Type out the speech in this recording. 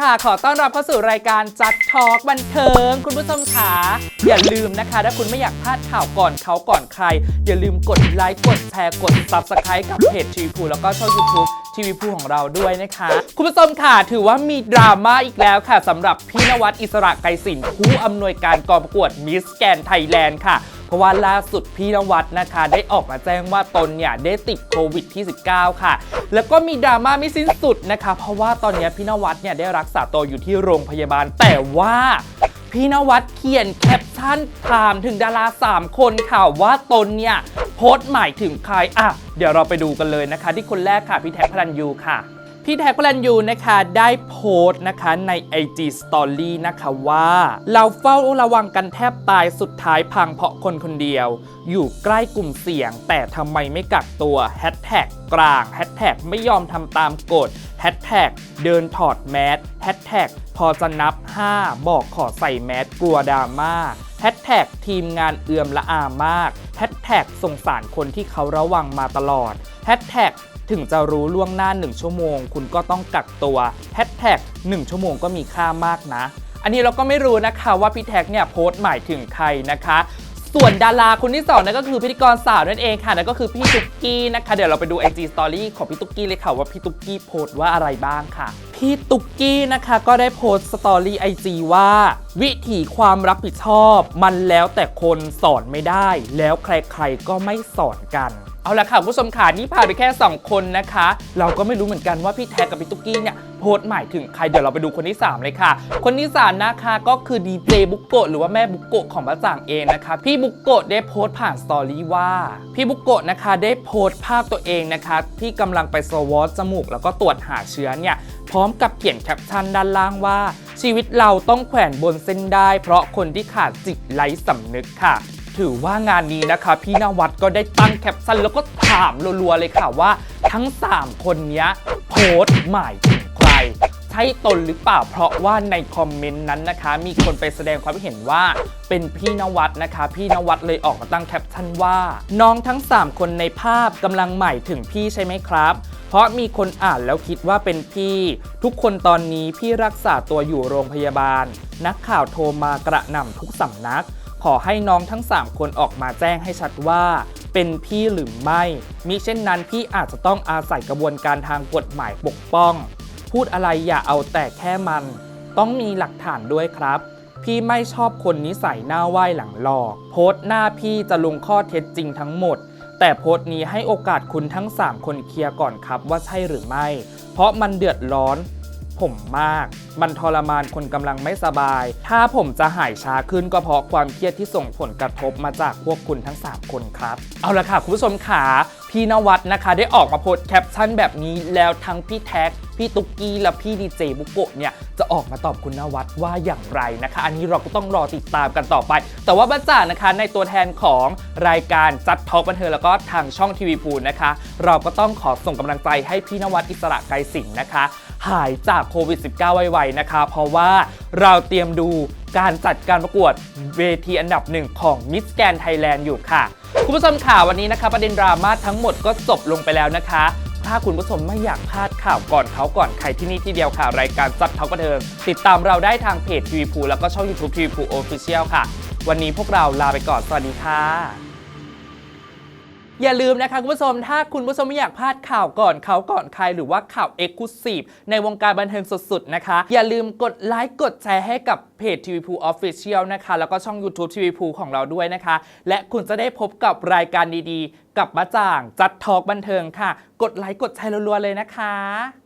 ค่ะ ขอต้อนรับเข้าสู่รายการจัดทอล์กบันเทิง คุณผู้ชมขาอย่าลืมนะคะ ถ้าคุณไม่อยากพลาดข่าวก่อนเขาก่อนใคร อย่าลืมกดไลค์กดแชร์กด Subscribe กับเพจทีวีพูแล้วก็ช่อง YouTube ทีวีพูของเราด้วยนะคะ คุณผู้ชมค่ะถือว่ามีดราม่าอีกแล้วค่ะสำหรับพี่นวัดอิสระไกรสินผู้อำนวยการกองประกวดมิสแกนไทยแลนด์ค่ะ เพราะว่าล่าสุดพี่นวัดนะคะ ได้ออกมาแจ้งว่าตนเนี่ยได้ติดโควิดที่ 19 ค่ะ แล้วก็มีดราม่าไม่สิ้นสุดนะคะ เพราะว่าตอนนี้พี่นวัดเนี่ยได้รักษาตัวอยู่ที่โรงพยาบาล แต่ว่าพี่นวัดเขียนแคปชั่นถามถึงดารา 3 คนค่ะว่าตนเนี่ยโพสต์หมายถึงใครอะเดี๋ยวเราไปดูกันเลยนะคะ ที่คนแรกค่ะพี่แท็กพลันยูค่ะ พี่แท็กพลันยูนะคะได้โพสต์นะคะใน IG Story นะคะว่า เราเฝ้าระวังกันแทบตายสุดท้ายพังเพราะคนคนเดียว อยู่ใกล้กลุ่มเสี่ยง แต่ทำไมไม่กักตัวแฮชแท็กกลางแฮชแท็กไม่ยอมทำตามกฎแฮชแท็กเดินถอดแมสแฮชแท็กพอจะนับ 5 บอกขอใส่แมสกลัวดราม่าแฮชแท็กทีมงานเอือมละอามากแฮชแท็กสงสารคนที่เขาระวังมาตลอดแฮชแท็ก ถึงจะรู้ล่วงหน้า 1 ชั่วโมง คุณก็ต้องกักตัวแฮชแท็ก1ชั่วโมงก็มีค่ามากนะ อันนี้เราก็ไม่รู้นะคะว่าพี่แท็กเนี่ยโพสต์หมายถึงใครนะคะ ส่วนดาราคนที่สองนั่นก็คือพิธีกรสาวนั่นเองค่ะนั่นก็คือพี่ตุ๊กกี้นะคะ เดี๋ยวเราไปดู IG Story ของพี่ตุ๊กกี้เลยค่ะว่าพี่ตุ๊กกี้โพสต์ว่าอะไรบ้างค่ะพี่ตุ๊กกี้นะคะก็ได้โพสต์สตอรี่ไอจีว่า วิถีความรับผิดชอบ มันแล้วแต่คนสอนไม่ได้ แล้วใครๆก็ไม่สอนกัน เอาละค่ะคุณผู้ชมค่ะนี่ผ่านไปแค่ 2 คนนะคะ เราก็ไม่รู้เหมือนกันว่าพี่แท็กกับพี่ตุ๊กกี้เนี่ยโพสต์หมายถึงใครเดี๋ยวเราไปดูคนที่ 3 เลยค่ะ คนที่3นะคะก็คือดีเจบุกโกะหรือว่าแม่บุกโกะของบ้าจางเองนะคะ พี่บุกโกะได้โพสต์ผ่านสตอรี่ว่า พี่บุกโกะนะคะได้โพสต์ภาพตัวเองนะคะ ที่กำลังไปสวอตจมูก แล้วก็ตรวจหาเชื้อเนี่ยพร้อมกับเขียนแคปชั่นด้านล่างว่า ชีวิตเราต้องแขวนบนเส้นได้ เพราะคนที่ขาดจิตไร้สำนึกค่ะ ถือว่างานนี้นะคะ พี่นวัดก็ได้ตั้งแคปชั่นแล้วก็ถามรัวๆเลยค่ะว่า ทั้ง 3 คนนี้โพสต์หมายถึงใคร ใช่ตนหรือเปล่าเพราะว่าในคอมเมนต์นั้นนะคะ มีคนไปแสดงความเห็นว่าเป็นพี่นวัดนะคะ พี่นวัดเลยออกมาตั้งแคปชั่นว่า น้องทั้ง 3 คนในภาพกำลังหมายถึงพี่ใช่ไหมครับเพราะมีคนอ่านแล้วคิดว่าเป็นพี่ ทุกคนตอนนี้พี่รักษาตัวอยู่โรงพยาบาล นักข่าวโทรมากระหน่ำทุกสำนัก อให้น้องทั้ง 3 คนออกมาแจ้งให้ชัดว่า เป็นพี่หรือไม่ มิเช่นนั้นพี่อาจจะต้องอาศัยกระบวนการทางกฎหมายปกป้อง พูดอะไรอย่าเอาแต่แค่มัน ต้องมีหลักฐานด้วยครับ พี่ไม่ชอบคนนิสัยหน้าไหว้หลังหลอก โพสต์หน้าพี่จะลงข้อเท็จจริงทั้งหมด แต่โพสต์นี้ให้โอกาสคุณทั้ง 3 คนเคลียร์ก่อนครับว่าใช่หรือไม่ เพราะมันเดือดร้อน ผมมาก มันทรมานคนกำลังไม่สบาย ถ้าผมจะหายช้าขึ้นก็เพราะความเครียดที่ส่งผลกระทบมาจากพวกคุณทั้ง 3 คนครับ เอาละค่ะคุณผู้ชมขาพี่นวัดนะคะ ได้ออกมาโพสแคปชั่นแบบนี้แล้วทั้งพี่แท็ก พี่ตุ๊กกี้และพี่ดีเจบุโกะเนี่ยจะออกมาตอบคุณนวัดว่าอย่างไรนะคะ อันนี้เราก็ต้องรอติดตามกันต่อไป แต่ว่าบ้าจ่านะคะในตัวแทนของรายการจัดทอล์กบันเทิงแล้วก็ทางช่องทีวีพูนนะคะ เราก็ต้องขอส่งกำลังใจให้พี่นวัดอิสระไกรสิงห์นะคะ หายจากโควิด -19 ไวๆนะคะ เพราะว่าเราเตรียมดูการจัดการประกวดเวทีอันดับหนึ่งของมิสแกนไทยแลนด์อยู่ค่ะ คุณผู้ชมข่าววันนี้นะคะ ประเด็นดราม่าทั้งหมดก็จบลงไปแล้วนะคะ ถ้าคุณผู้ชมไม่อยากพลาดข่าวก่อนเขาก่อนใครที่นี่ที่เดียวค่ะ รายการจัดท็อกบันเทิงติดตามเราได้ทางเพจทีวีพูแล้วก็ช่อง YouTube ทีวีพูโอฟฟิเชียลค่ะ วันนี้พวกเราลาไปก่อนสวัสดีค่ะ อย่าลืมนะคะคุณผู้ชม ถ้าคุณผู้ชมไม่อยากพลาดข่าวก่อนเขาก่อนใครหรือว่าข่าวเอ็กซ์คลูซีฟในวงการบันเทิงสุดๆนะคะ อย่าลืมกดไลค์กดแชร์ให้กับเพจทีวีพูออฟฟิเชียลนะคะ แล้วก็ช่อง YouTube ทีวีพูของเราด้วยนะคะ และคุณจะได้พบกับรายการดีๆ กับมาจ่างจัดทอกบันเทิงค่ะ กดไลค์กดแชร์รัวๆเลยนะคะ